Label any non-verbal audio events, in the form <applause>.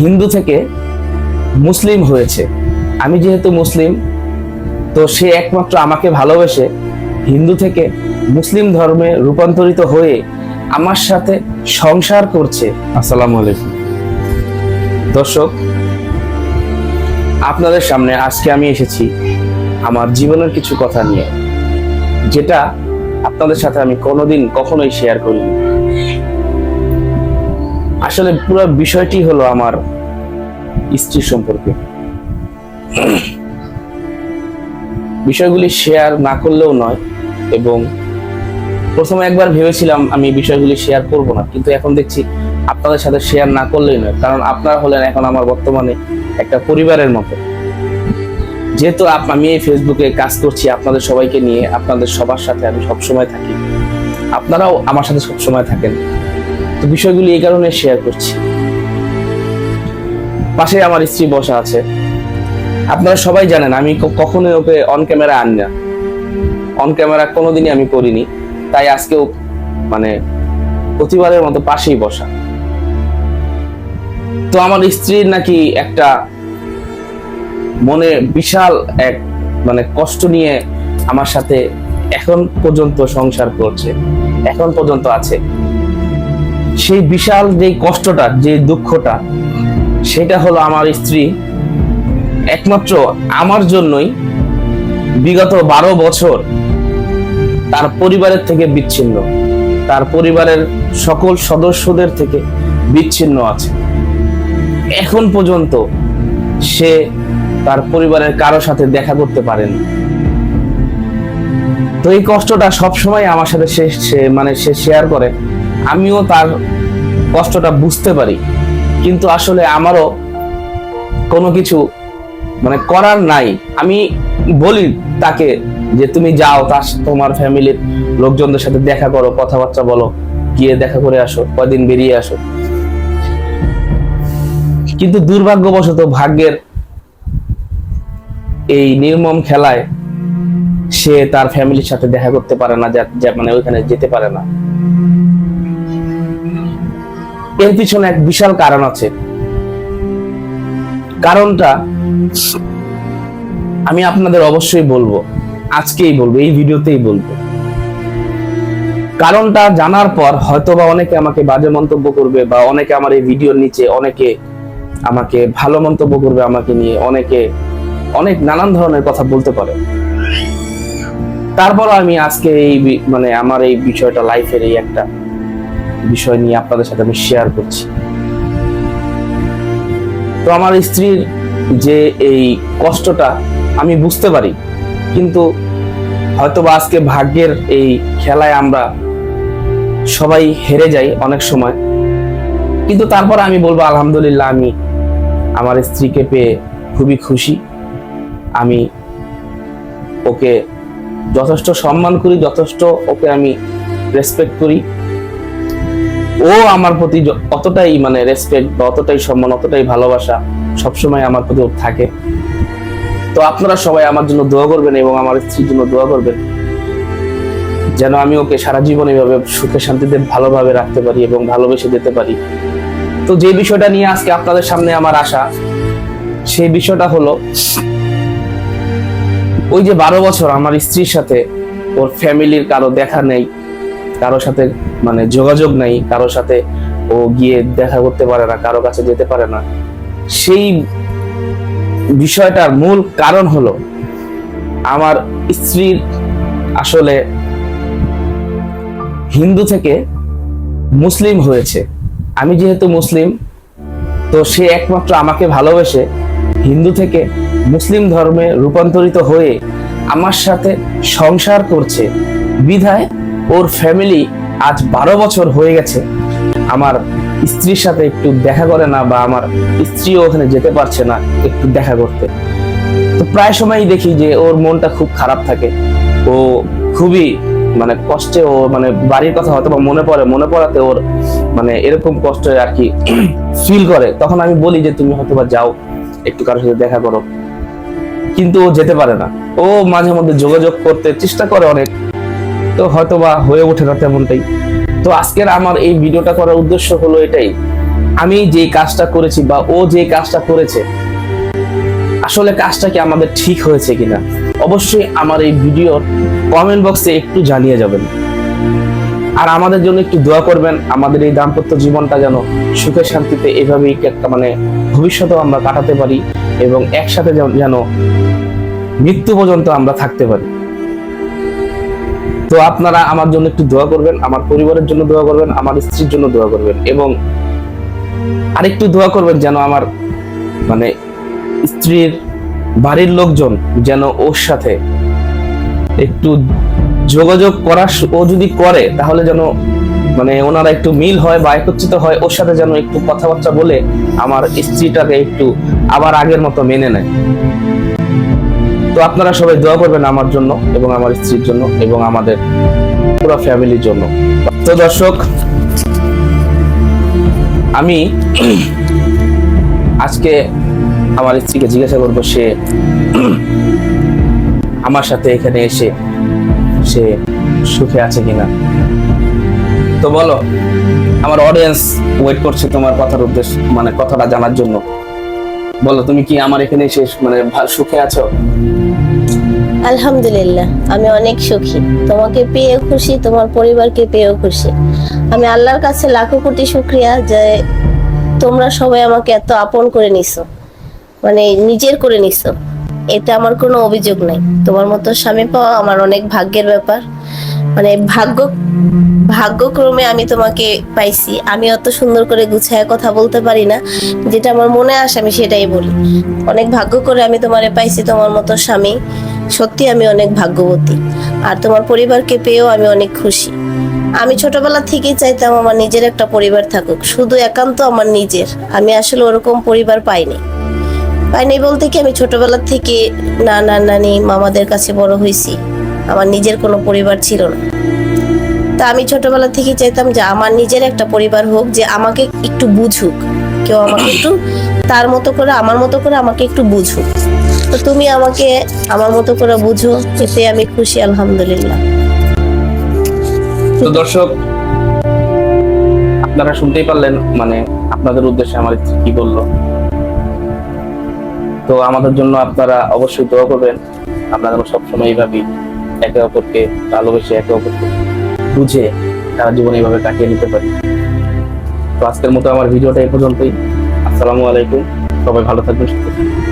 হিন্দু থেকে মুসলিম হয়েছে। আমি যেহেতু মুসলিম, তো সে একমাত্র আমাকে ভালোবেসে হিন্দু থেকে মুসলিম ধর্মে রূপান্তরিত হয়ে আমার সাথে সংসার করছে। আসসালামু আলাইকুম। দর্শক, আপনাদের সামনে আজকে আমি এসেছি আমার জীবনের কিছু কথা নিয়ে, যেটা আপনাদের সাথে আমি কোনোদিন কখনোই শেয়ার করিনি। আসলে পুরো বিষয়টি হলো আমার স্ত্রী সম্পর্কে। বিষয়গুলি শেয়ার না করলেও নয় এবং প্রথমে একবার ভেবেছিলাম আমি বিষয়গুলি শেয়ার করব না, কিন্তু এখন দেখছি আপনাদের সাথে শেয়ার না করলেই নয়, কারণ আপনারা হলেন এখন আমার বর্তমানে একটা পরিবারের মতো। যেহেতু আমি এই ফেসবুকে কাজ করছি আপনাদের সবাইকে নিয়ে, আপনাদের সবার সাথে আমি সবসময় থাকি। আপনারাও আমার সাথে সবসময় থাকেন। তো বিষয়গুলি এই কারণে শেয়ার করছি। পাশে আমার স্ত্রী বসা আছে। আপনারা সবাই জানেন, আমি কখনোই ওকে অন ক্যামেরা আনি না। অন ক্যামেরা কোনোদিনই আমি করিনি। তাই আজকেও মানে প্রতিবারের মতো পাশেই বসা। তো আমার স্ত্রীর নাকি একটা মনে বিশাল এক মানে কষ্ট নিয়ে আমার সাথে এখন পর্যন্ত সংসার করছে। এখন পর্যন্ত আছে। সেই বিশাল যে কষ্টটা যে দুঃখটা, সেটা হলো আমার স্ত্রী। একমাত্র আমার জন্যই বিগত বারো বছর তার পরিবারের থেকে বিচ্ছিন্ন। তার পরিবারের সকল সদস্যদের থেকে বিচ্ছিন্ন আছে। এখন পর্যন্ত সে তার পরিবারের কারও সাথে দেখা করতে পারেনি। তো এই কষ্টটা সবসময় আমার সাথে সে মানে সে শেয়ার করে। আমিও তার কষ্টটা বুঝতে পারি। কিন্তু আসলে আমারও কোনো কিছু মানে করার নাই। আমি বলি তাকে যে, তুমি যাও, তার তোমার ফ্যামিলির লোকজনদের সাথে দেখা করো, কথাবার্তা বলো, গিয়ে দেখা করে আসো, কয়দিন বেরিয়ে আসো। কিন্তু দুর্ভাগ্যবশত ভাগ্যের এই নির্মম খেলায় সে তার ফ্যামিলির সাথে দেখা করতে পারে না মানে ওইখানে যেতে পারে না। এর পিছনে এক বিশাল কারণ আছে। কারণটা আমি আপনাদের অবশ্যই বলব, আজকেই বলব, এই ভিডিওতেই বলব। কারণটা জানার পর হয়তোবা অনেকে আমাকে বাজে মন্তব্য করবে বা অনেকে আমার এই ভিডিওর নিচে অনেকে আমাকে ভালো মন্তব্য করবে আমাকে নিয়ে, অনেকে অনেক নানান ধরনের কথা বলতে পারে। তারপর আমি আজকে এই মানে আমার এই বিষয়টা লাইফের এই একটা বিষয় নিয়ে আপনাদের সাথে আমি শেয়ার করছি। তো আমার স্ত্রীর যে এই কষ্টটা আমি বুঝতে পারি, কিন্তু হয়তো বা আজকে ভাগ্যের এই খেলায় আমরা সবাই হেরে যাই অনেক সময়। কিন্তু তারপর আমি বলব, আলহামদুলিল্লাহ, আমি আমার স্ত্রীকে পেয়ে খুবই খুশি। আমি ওকে যথেষ্ট সম্মান করি, যথেষ্ট ওকে আমি রেসপেক্ট করি। ও আমার প্রতি অতটাই মানে রেসপেক্ট বা অতটাই সম্মান, অতটাই ভালোবাসা সবসময় আমার প্রতি থাকে। তো আপনারা সবাই আমার জন্য দোয়া করবেন এবং আমার স্ত্রীর জন্য দোয়া করবেন। যেন আমি ওকে সারা জীবন এইভাবে সুখে শান্তিতে ভালোভাবে রাখতে পারি এবং ভালোবেসে যেতে পারি। তো যে বিষয়টা নিয়ে আজকে আপনাদের সামনে আমার আশা, সেই বিষয়টা হলো, ওই যে বারো বছর আমার স্ত্রীর সাথে ওর ফ্যামিলির কারও দেখা নেই কারোর সাথে মানে যোগাযোগ নেই, কারোর সাথে ও গিয়ে দেখা করতে পারে না, কারও কাছে যেতে পারে না। সেই বিষয়টার মূল কারণ হলো আমার স্ত্রীর আসলে হিন্দু থেকে মুসলিম হয়েছে। আমি যেহেতু মুসলিম, তো সে একমাত্র আমাকে ভালোবেসে হিন্দু থেকে মুসলিম ধর্মে রূপান্তরিত হয়ে আমার সাথে সংসার করছে। বিধায় ওর ফ্যামিলি আজ বারো বছর হয়ে গেছে। আমার স্ত্রীর সাথে একটু দেখা করে না বা আমার স্ত্রীও ওখানে যেতে পারছে না একটু দেখা করতে। তো প্রায় সময়ই দেখি যে ওর মনটা খুব খারাপ থাকে। ও খুবই মানে কষ্টে ও মানে বাড়ির কথা হয়তো বা মনে পড়ে, মনে পড়াতে ওর মানে এরকম কষ্ট আর কি <clears throat> ফিল করে। তখন আমি বলি যে, তুমি হয়তো বা যাও, একটু কারোর সাথে দেখা করো। কিন্তু ও যেতে পারে না। ও মাঝে মধ্যে যোগাযোগ করতে চেষ্টা করে অনেক। তো হয়তো বা হয়ে ওঠে না তেমনটাই। তো আজকের আমার এই ভিডিওটা করার উদ্দেশ্য হলো এটাই। আমি যে কাজটা করেছি বা ও যে কাজটা করেছে, আসলে কাজটা কি আমাদের ঠিক হয়েছে কিনা? অবশ্যই আমার এই ভিডিওর কমেন্ট বক্সে একটু জানিয়ে যাবেন। আর আমাদের জন্য একটু দোয়া করবেন, আমাদের এই দাম্পত্য জীবনটা যেন সুখে শান্তিতে এভাবেই একটা মানে ভবিষ্যতেও আমরা কাটাতে পারি এবং একসাথে যেন- মৃত্যু পর্যন্ত আমরা থাকতে পারি। তো আপনারা আমার জন্য একটু দোয়া করবেন, আমার পরিবারের জন্য দোয়া করবেন, আমার স্ত্রীর জন্য দোয়া করবেন এবং আরেকটু দোয়া করবেন যেন আমার মানে স্ত্রীর বাড়ির লোকজন যেন ওর সাথে একটু যোগাযোগ করা ও যদি করে তাহলে যেন মানে ওনারা একটু মিল হয় বা একত্রিত হয়, ওর সাথে যেন একটু কথাবার্তা বলে আমার স্ত্রীটাকে একটু আবার আগের মতো মেনে নেয়। তো আপনারা সবাই দোয়া করবেন আমার জন্য এবং আমার স্ত্রীর জন্য এবং আমাদের পুরো ফ্যামিলির জন্য। তো দর্শক, আমি আজকে আমার স্ত্রীকে জিজ্ঞাসা করব, সে আমার সাথে এখানে এসে সে সুখে আছে কিনা? তো বলো, আমার অডিয়েন্স ওয়েট করছে তোমার কথার উদ্দেশ্য মানে কথাটা জানার জন্য। বলো, তুমি কি আমার এখানে এসে মানে সুখে আছো? আলহামদুলিল্লাহ, আমি অনেক সুখী। তোমাকে পেয়ে খুশি, তোমার পরিবারকে পেয়েও খুশি। আমি আল্লাহর কাছে লাখো কোটি শুক্রিয়া যে তোমরা সবাই আমাকে এত আপন করে নিছো। মানে নিজের করে নিছো। এটা আমার কোনো অভিযোগ নাই। তোমার মতো স্বামী পাওয়া আমার অনেক ভাগ্যের ব্যাপার। মানে ভাগ্য ভাগ্যক্রমে আমি তোমাকে পাইছি। আমি অত সুন্দর করে গুছায় কথা বলতে পারি না। যেটা আমার মনে আসে, আমি সেটাই বলি। অনেক ভাগ্য করে আমি তোমারে পাইছি, তোমার মতো স্বামী। সত্যি আমি অনেক ভাগ্যবতী। আর তোমার পরিবারকে পেয়েও আমি অনেক খুশি। আমি ছোটবেলা থেকেই চাইতাম আমার নিজের একটা পরিবার থাকুক। শুধু একান্ত আমার নিজের। আমি আসলে ওরকম পরিবার পাইনি। পাইনি বলতে কি আমি ছোটবেলা থেকে নানা নানি মামাদের কাছে বড় হয়েছি। আমার নিজের কোনো পরিবার ছিল না। তা আমি ছোটবেলা থেকে চাইতাম যে আমার নিজের একটা পরিবার হোক, যে আমাকে একটু বুঝুক। কেউ আমাকে একটু তার মতো করে, আমার মতো করে আমাকে একটু বুঝুক। তো তুমি আমাকে আমার মতো করে বুঝো, এতে আমি খুশি, আলহামদুলিল্লাহ। তো দর্শক, আপনারা শুনতেই পারলেন মানে আপনাদের উদ্দেশ্যে আমার কি বলল। তো আমাদের জন্য আপনারা অবশ্যই দোয়া করবেন। যেন সবসময় এইভাবেই একে অপরকে ভালোবেসে একে অপরকে বুঝে তারা জীবন এইভাবে কাটিয়ে নিতে পারি। তো আজকের মতো আমার ভিডিওটা এই পর্যন্তই। আসসালামু আলাইকুম। সবাই ভালো থাকবেন, সুস্থ থাকবেন।